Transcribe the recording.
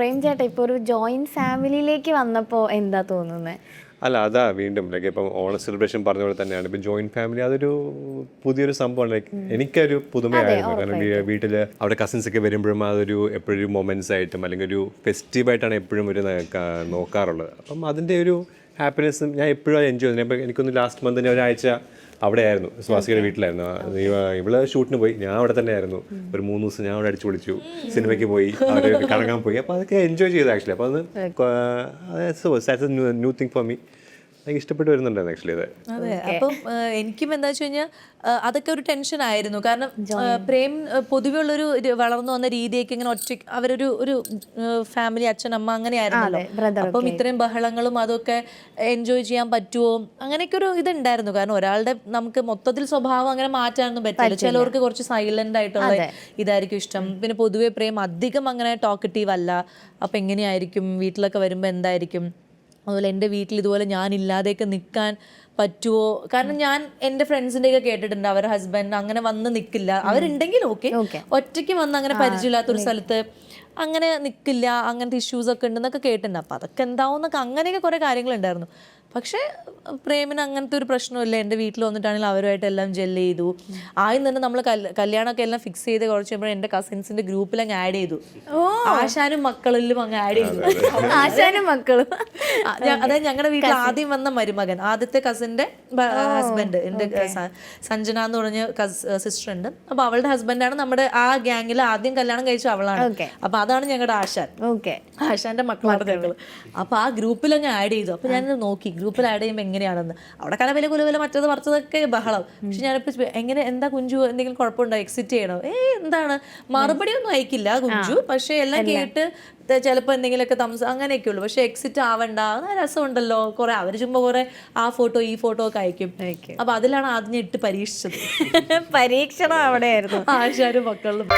പ്രേം ചേട്ടാ ഇപ്പോൾ ഒരു ജോയിന്റ് ഫാമിലിയിലേക്ക് വന്നപ്പോൾ എന്താ തോന്നുന്നത് അല്ല അതാ വീണ്ടും ലൈക്ക് ഇപ്പം ഓണ സെലിബ്രേഷൻ പറഞ്ഞ പോലെ തന്നെയാണ്. ഇപ്പം ജോയിന്റ് ഫാമിലി അതൊരു പുതിയൊരു സംഭവമാണ്. ലൈക്ക് എനിക്കൊരു പുതുമയായിരുന്നു. കാരണം വീട്ടിൽ വീട്ടിൽ അവിടെ കസിൻസ് ഒക്കെ വരുമ്പോഴും അതൊരു എപ്പോഴും മൊമെന്റ്സ് ആയിട്ടും അല്ലെങ്കിൽ ഒരു ഫെസ്റ്റീവായിട്ടാണ് എപ്പോഴും ഒരു നോക്കാറുള്ളത്. അപ്പം അതിന്റെ ഒരു ഹാപ്പിനെസ്സും ഞാൻ എപ്പോഴും എൻജോയ് ചെയ്യുന്നത്. ഇപ്പം എനിക്കൊന്ന് ലാസ്റ്റ് മന്ത് ഞാൻ ഒരാഴ്ച അവിടെ ആയിരുന്നു സ്വാസികയുടെ വീട്ടിലായിരുന്നു ഇവ- ഇവൾ ഷൂട്ടിന് പോയി. ഞാൻ അവിടെ തന്നെ ആയിരുന്നു ഒരു മൂന്ന് ദിവസം ഞാൻ അവിടെ അടിച്ചു പൊളിച്ചു. സിനിമയ്ക്ക് പോയി. അവിടെ കറങ്ങാൻ പോയി. അപ്പോൾ അതൊക്കെ എൻജോയ് ചെയ്തു ആക്ച്വലി അപ്പോൾ അത് ന്യൂ തിങ് ഫോർ മീ എനിക്ക് ഇഷ്ടപ്പെട്ട് വരുന്നുണ്ടായിരുന്നു ആക്ച്വലി അത് അതെ അപ്പം എനിക്കും എന്താ വെച്ച് കഴിഞ്ഞാൽ അതൊക്കെ ഒരു ടെൻഷൻ ആയിരുന്നു. കാരണം പ്രേം പൊതുവെ ഉള്ളൊരു ഒരു വളർന്നു വന്ന രീതിയൊക്കെ ഇങ്ങനെ ഒറ്റ അവരൊരു ഒരു ഫാമിലി അച്ഛൻ അമ്മ അങ്ങനെ ആയിരുന്നല്ലോ. brother അപ്പം ഇത്രയും ബഹളങ്ങളും അതൊക്കെ എൻജോയ് ചെയ്യാൻ പറ്റുമോ അങ്ങനെയൊക്കെ ഒരു ഇതുണ്ടായിരുന്നു. കാരണം ഒരാളുടെ നമുക്ക് മൊത്തത്തിൽ സ്വഭാവം അങ്ങനെ മാറ്റാനൊന്നും പറ്റില്ല. ചിലവർക്ക് കുറച്ച് സൈലന്റ് ആയിട്ടുള്ള ഇതായിരിക്കും ഇഷ്ടം. പിന്നെ പൊതുവെ പ്രേം അധികം അങ്ങനെ ടോക്കറ്റീവ് അല്ല. അപ്പം എങ്ങനെയായിരിക്കും? വീട്ടിലൊക്കെ വരുമ്പോൾ എന്തായിരിക്കും? അതുപോലെ എന്റെ വീട്ടിൽ ഇതുപോലെ ഞാൻ ഇല്ലാതെയൊക്കെ നിൽക്കാൻ പറ്റുമോ കാരണം ഞാൻ എന്റെ ഫ്രണ്ട്സിന്റെയൊക്കെ കേട്ടിട്ടുണ്ട്. അവരുടെ ഹസ്ബൻഡ് അങ്ങനെ വന്ന് നിൽക്കില്ല. അവരുണ്ടെങ്കിൽ ഓക്കെ. ഒറ്റയ്ക്ക് വന്ന് അങ്ങനെ പരിചയമില്ലാത്തൊരു സ്ഥലത്ത് അങ്ങനെ നിൽക്കില്ല. അങ്ങനത്തെ ഇഷ്യൂസ് ഒക്കെ ഉണ്ടെന്നൊക്കെ കേട്ടിട്ടുണ്ട്. അപ്പം അതൊക്കെ എന്താവുന്നൊക്കെ അങ്ങനെയൊക്കെ കുറേ കാര്യങ്ങളുണ്ടായിരുന്നു. പക്ഷേ പ്രേമിന് അങ്ങനത്തെ ഒരു പ്രശ്നമില്ല. എന്റെ വീട്ടിൽ വന്നിട്ടാണെങ്കിൽ അവരുമായിട്ട് എല്ലാം ജെൽ ചെയ്തു. ആദ്യം തന്നെ നമ്മൾ കല്യാണമൊക്കെ എല്ലാം ഫിക്സ് ചെയ്ത് കുറച്ച് കഴിയുമ്പോൾ എന്റെ കസിൻസിന്റെ ഗ്രൂപ്പിൽ അങ്ങ് ആഡ് ചെയ്തു. ആശാനും മക്കളിലും അങ്ങ് ആഡ് ചെയ്തു. ആശാനും മക്കളും. അതായത് ഞങ്ങളുടെ വീട്ടിൽ ആദ്യം വന്ന മരുമകൻ ആദ്യത്തെ കസിന്റെ ഹസ്ബൻഡ് എന്റെ സഞ്ജന എന്ന് പറഞ്ഞ സിസ്റ്റർ ഉണ്ട്. അപ്പൊ അവളുടെ ഹസ്ബൻഡാണ് നമ്മുടെ ആ ഗ്യാങ്ങിൽ ആദ്യം കല്യാണം കഴിച്ച അവളാണ്. Okay. അപ്പൊ അതാണ് ഞങ്ങളുടെ ആശാൻ. ഓക്കെ ആശാന്റെ മക്കളാണ് ഞങ്ങൾ അപ്പൊ ആ ഗ്രൂപ്പിൽ അങ്ങ് ആഡ് ചെയ്തു. അപ്പൊ ഞാൻ നോക്കി. ഗ്രൂപ്പിൽ ആഡ് ചെയ്യുമ്പോൾ എങ്ങനെയാണെന്ന്. അവിടെ കലവില കുലവില കുല വില മറ്റത് മറിച്ചതൊക്കെ ബഹളം. പക്ഷെ ഞാനിപ്പോൾ എങ്ങനെ എന്താ കുഞ്ചു എന്തെങ്കിലും കുഴപ്പമുണ്ടോ? എക്സിറ്റ് ചെയ്യണോ? ഏ എന്താണ്? മറുപടി ഒന്നും അയക്കില്ല കുഞ്ചു. പക്ഷേ എല്ലാം കേട്ട് ചിലപ്പോൾ എന്തെങ്കിലുമൊക്കെ തമസ് അങ്ങനെയൊക്കെ ഉള്ളൂ. പക്ഷെ എക്സിറ്റ് ആവണ്ട. അത് രസമുണ്ടല്ലോ. കുറെ അവർ ചുമ്പോൾ കുറെ ആ ഫോട്ടോ ഈ ഫോട്ടോ ഒക്കെ അയക്കും. അപ്പൊ അതിലാണ് ആദ്യം ഇട്ട് പരീക്ഷിച്ചത്. പരീക്ഷണം അവിടെയായിരുന്നു. ആശാരും മക്കളും.